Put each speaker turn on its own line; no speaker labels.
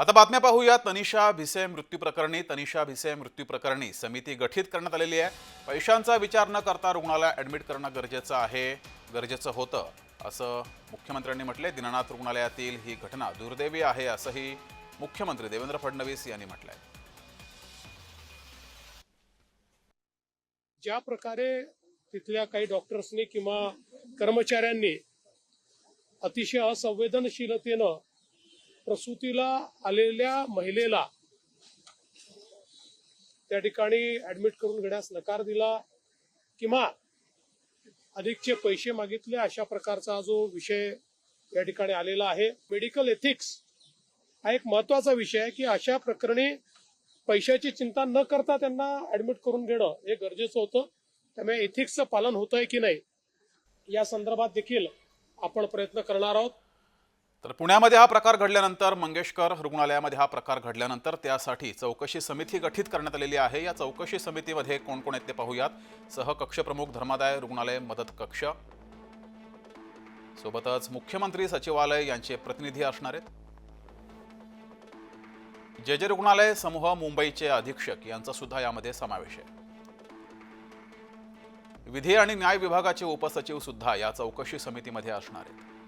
आता बातम्या पाहूया तनिषा भिसे मृत्यू प्रकरणी तनिषा भिसे मृत्यू प्रकरणी समिती गठीत करण्यात आलेली आहे. पैशांचा विचार न करता रुग्णालय ॲडमिट करणं गरजेचं आहे गरजेचं होतं असं मुख्यमंत्र्यांनी म्हटले दिनानाथ रुग्णालयातील ही घटना दुर्दैवी आहे असंही मुख्यमंत्री देवेंद्र फडणवीस यांनी म्हटलंय.
ज्या प्रकारे तिथल्या काही डॉक्टर्सनी किंवा कर्मचाऱ्यांनी अतिशय असंवेदनशीलतेनं प्रसूतीला आलेल्या महिलेला त्या ठिकाणी ऍडमिट करून घेण्यास नकार दिला किंवा अधिकचे पैसे मागितले अशा प्रकारचा जो विषय या ठिकाणी आलेला आहे. मेडिकल एथिक्स हा एक महत्त्वाचा विषय आहे की अशा प्रकरणी पैशाची चिंता न करता त्यांना ऍडमिट करून घेणं हे गरजेचं होतं. त्यामुळे एथिक्सचं पालन होत आहे की नाही या संदर्भात देखील आपण प्रयत्न करणार आहोत.
तर पुण्यामध्ये हा प्रकार घडल्यानंतर मंगेशकर रुग्णालयामध्ये हा प्रकार घडल्यानंतर त्यासाठी चौकशी समिती गठीत करण्यात आलेली आहे. या चौकशी समितीमध्ये कोण कोण आहेत ते पाहूयात. सहकक्षप्रमुख धर्मादाय रुग्णालय मदत कक्ष. सोबतच मुख्यमंत्री सचिवालय यांचे प्रतिनिधी असणार आहेत. जे जे रुग्णालय समूह मुंबईचे अधीक्षक यांचा सुद्धा यामध्ये समावेश आहे. विधी आणि न्याय विभागाचे उपसचिव सुद्धा या चौकशी समितीमध्ये असणार आहेत.